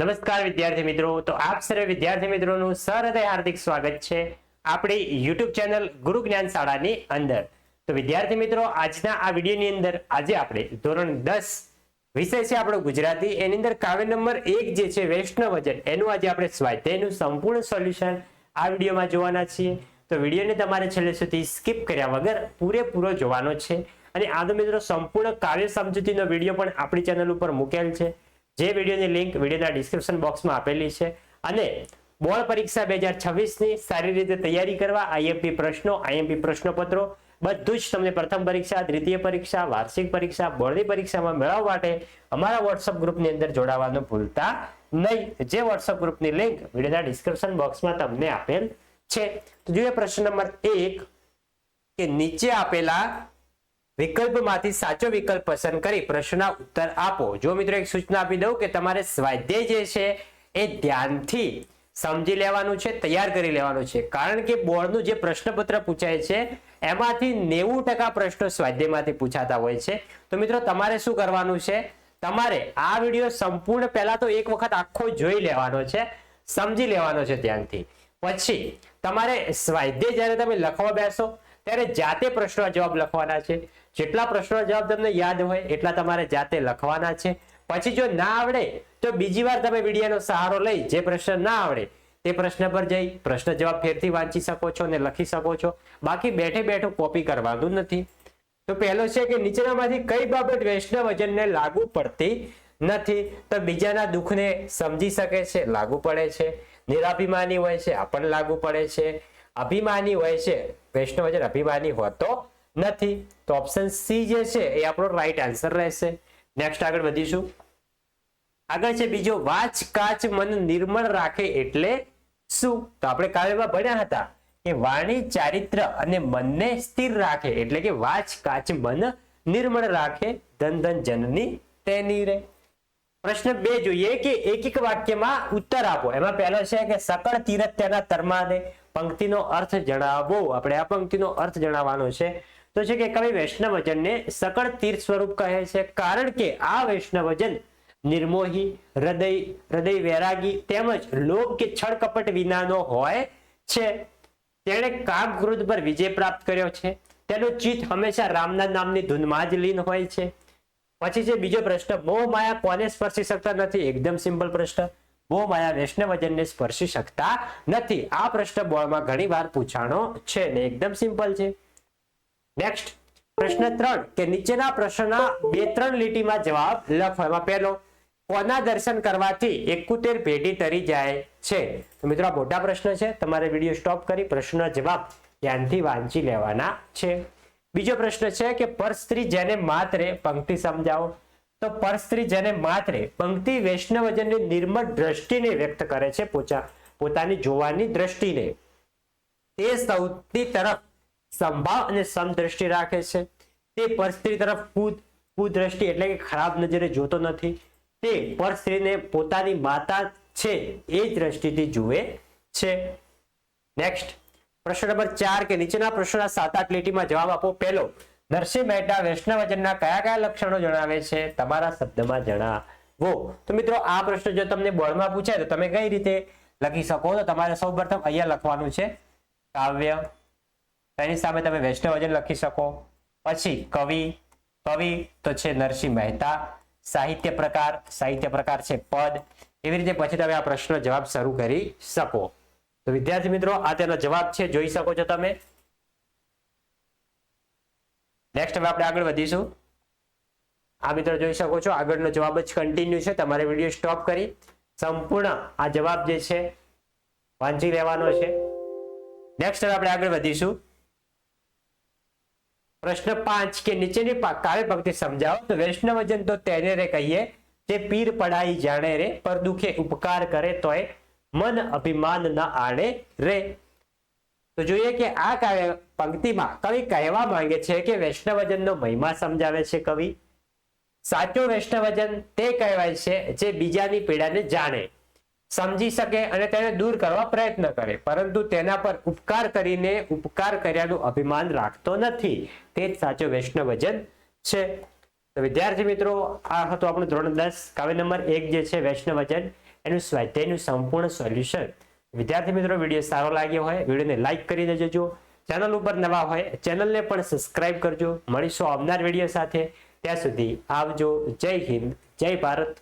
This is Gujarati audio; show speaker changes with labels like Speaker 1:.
Speaker 1: નમસ્કાર વિદ્યાર્થી મિત્રો. તો આપ સર્વે વિદ્યાર્થી મિત્રોનું સહૃદય હાર્દિક સ્વાગત છે આપણી યુટ્યુબ ચેનલ ગુરુ જ્ઞાન શાળાની અંદર. તો વિદ્યાર્થી મિત્રો, આજના આ વિડીયોની અંદર આજે આપણે ધોરણ દસ વિષય છે આપણો ગુજરાતી. એની અંદર કાવ્ય નંબર એક જે છે, વૈષ્ણવ વજન એનું આજે આપણે સ્વાધ્યાયનું સંપૂર્ણ સોલ્યુશન આ વિડીયોમાં જોવાના છીએ. તો વિડીયોને તમારે છેલ્લે સુધી સ્કીપ કર્યા વગર પૂરેપૂરો જોવાનો છે. અને આ તો મિત્રો, સંપૂર્ણ કાવ્ય સમજૂતીનો વીડિયો પણ આપણી ચેનલ ઉપર મૂકેલ છે. જે વિડીયોની લિંક વિડીયોના ડિસ્ક્રિપ્શન બોક્સમાં આપેલી છે અને બોર્ડ પરીક્ષા બે હજાર છવ્વીસની સારી રીતે તૈયારી કરવા આઈએમપી પ્રશ્નો આઈએમપી પ્રશ્નપત્રો, બધું જ તમને પ્રથમ પરીક્ષા, દ્વિતીય પરીક્ષા, વાર્ષિક પરીક્ષા, બોર્ડની પરીક્ષામાં મેળવવા માટે અમારા વોટ્સઅપ ગ્રુપની અંદર જોડાવાનું ભૂલતા નહીં. જે વોટ્સઅપ ગ્રુપની લિંક વિડીયોના ડિસ્ક્રિપ્શન બોક્સમાં તમને આપેલ છે. તો જોઈએ પ્રશ્ન નંબર એક કે નીચે આપેલા વિકલ્પમાંથી સાચો વિકલ્પ પસંદ કરી પ્રશ્નના ઉત્તર આપો. જો મિત્રો એક સૂચના આપી દઉં કે તમારે સ્વાધ્યાય જે છે એ ધ્યાનથી સમજી લેવાનું છે, તૈયાર કરી લેવાનું છે. કારણ કે બોર્ડનું જે પ્રશ્નપત્ર પૂછાય છે, એમાંથી નેવું ટકા પ્રશ્નો સ્વાધ્યાયમાંથી પૂછાતા હોય છે. તો મિત્રો તમારે શું કરવાનું છે? તમારે આ વીડિયો સંપૂર્ણ પહેલા તો એક વખત આખો જોઈ લેવાનો છે, સમજી લેવાનો છે ધ્યાનથી. પછી તમારે સ્વાધ્યાય જ્યારે તમે લખવા બેસો, ત્યારે જાતે પ્રશ્નો જવાબ લખવાના છે. જેટલા પ્રશ્નો જવાબ તમને યાદ હોય, એટલા તમારે જાતે લખવાના છે. પછી જો ના આવડે, તો બીજી વાર તમે વિડીયાનો સહારો લઈ, જે પ્રશ્ન ના આવડે, તે પ્રશ્ન પર જઈ, પ્રશ્ન જવાબ ફેરથી વાંચી શકો છો અને લખી શકો છો. બાકી બેઠે બેઠું કોપી કરવાનું નથી. તો પહેલો છે કે નીચેનામાંથી કઈ બાબત વૈષ્ણવજનને લાગુ પડતી નથી? તો બીજાના દુઃખને સમજી શકે છે, લાગુ પડે છે. નિરાભિમાની હોય છે, આ પણ લાગુ પડે છે. અભિમાની હોય છે વૈષ્ણવજન અભિમાની હોતો નથી, તો ઓપ્શન સી જે છે એ આપણો રાઈટ આન્સર રહેશે. નેક્સ્ટ આગળ વધીશું. આગળ છે બીજો, વાચ, કાચ, મન નિર્મળ રાખે એટલે શું? તો આપણે કાવ્યમાં ભણ્યા હતા કે વાણી ચારિત્ર અને મનને સ્થિર રાખે એટલે કે વાચ, કાચ, મન નિર્મળ રાખે ધન ધન જનની તેની રે. પ્રશ્ન બે જોઈએ કે એક એક વાક્યમાં ઉત્તર આપો. એમાં પહેલો છે કે સકળ તીરથ તેના તરમાને પંક્તિનો અર્થ જણાવો. આપણે આ પંક્તિનો અર્થ જણાવવાનો છે. તો છે કે કવિ વૈષ્ણવજનને સકળ તીર્થ સ્વરૂપ કહે છે. કારણ કે આ વૈષ્ણવજન નિર્મોહી, હૃદય હૃદય વૈરાગી તેમજ લોભ કે છળ કપટ વિનાનો હોય છે. તેણે કામ ક્રોધ પર વિજય પ્રાપ્ત કર્યો છે. તેનું ચિત્ત હંમેશા રામના નામની ધૂનમાં જ લીન હોય છે. પછી છે બીજો પ્રશ્ન, મોહ માયા કોને સ્પર્શી શકતા નથી? એકદમ સિમ્પલ પ્રશ્ન. મોહ માયા વૈષ્ણવજનને સ્પર્શી શકતા નથી. આ પ્રશ્ન બોર્ડમાં ઘણી વાર પૂછાણો છે ને એકદમ સિમ્પલ છે. નેક્સ્ટ પ્રશ્ન ત્રણ કે નીચેના પ્રશ્નના બે ત્રણ લીટીમાં જવાબ લખો. એમાં પહેલો, કોના દર્શન કરવાથી એકોતેર પેઢી તરી જાય છે? તો મિત્રો મોટા પ્રશ્ન છે. તમારે વીડિયો સ્ટોપ કરી પ્રશ્નના જવાબ ધ્યાનથી વાંચી લેવાના છે. બીજો પ્રશ્ન છે કે પરસ્ત્રી જેને માત્રે પંક્તિ સમજાવો. તો પરસ્ત્રી જેને માત્રે પંક્તિ વૈષ્ણવજનની નિર્મળ દ્રષ્ટિને વ્યક્ત કરે છે પોતાની જોવાની દ્રષ્ટિને. તે સૌથી તરફ સંભાવ અને સમદ્રષ્ટિ રાખે છે. તે પરસ્ત્રી તરફ કુદ કુદ્રષ્ટિ એટલે કે ખરાબ નજરે જોતો નથી. તે પરસ્ત્રીને પોતાની માતા છે એ દ્રષ્ટિથી જુએ છે. નેક્સ્ટ પ્રશ્ન નંબર ચાર કે નીચેના પ્રશ્નના સાત આઠ લીટીમાં જવાબ આપો. પહેલો, નરસિંહ મહેતા વૈષ્ણવજનના કયા કયા લક્ષણો જણાવે છે? તમારા શબ્દમાં જણાવો. તો મિત્રો, આ પ્રશ્ન જો તમને બોર્ડમાં પૂછાય તો તમે કઈ રીતે લખી શકો? તો તમારે સૌપ્રથમ અહીંયા લખવાનું છે. કાવ્ય તેની સામે તમે વૈષ્ણવજન લખી શકો. પછી કવિ કવિ તો છે નરસિંહ મહેતા. સાહિત્ય પ્રકાર સાહિત્ય પ્રકાર છે પદ. એવી રીતે પછી તમે આ પ્રશ્નનો જવાબ શરૂ કરી શકો. તો વિદ્યાર્થી મિત્રો, આ તેનો જવાબ છે, જોઈ શકો છો તમે. નેક્સ્ટ હવે આપણે આગળ વધીશું. આ મિત્રો જોઈ શકો છો, આગળનો જવાબ જ કન્ટિન્યુ છે. તમારે વીડિયો સ્ટોપ કરી. સંપૂર્ણ આ જવાબ જે છે, વાંચી લેવાનો છે. નેક્સ્ટ હવે આપણે આગળ વધીશું. પ્રશ્ન પાંચ કે નીચેની કાવ્ય ભક્તિ સમજાવો. તો વૈષ્ણવજન તો તેને રે કહીએ, જે પીર પડાઈ જાણે રે, પર દુખે ઉપકાર કરે તોય મન અભિમાન ન આણે રે. તો જોઈએ કે આ કાવ્ય પંક્તિમાં કવિ કહેવા માંગે છે કે વૈષ્ણવજનનો મહિમા સમજાવે છે કવિ. સાચો વૈષ્ણવજન તે કહેવાય છે જે બીજાની પીડાને જાણે. સમજી શકે અને તેને દૂર કરવા પ્રયત્ન કરે. પરંતુ તેના પર ઉપકાર કરીને ઉપકાર કર્યાનું અભિમાન રાખતો નથી. તે જ સાચો વૈષ્ણવજન છે. તો વિદ્યાર્થી મિત્રો, આ હતું આપણું ધોરણ દસ. કાવ્ય નંબર એક જે છે, વૈષ્ણવજન, એનું સ્વાધ્યાયનું સંપૂર્ણ સોલ્યુશન. વિદ્યાર્થી મિત્રો, વીડિયો સારો લાગ્યો હોય, વિડીયોને લાઇક કરી દેજો. ચેનલ ઉપર નવા હોય, ચેનલને પણ સબસ્ક્રાઇબ કરજો. મળીશું આવનાર વીડિયો સાથે. ત્યાં સુધી આવજો. જય હિન્દ, જય ભારત.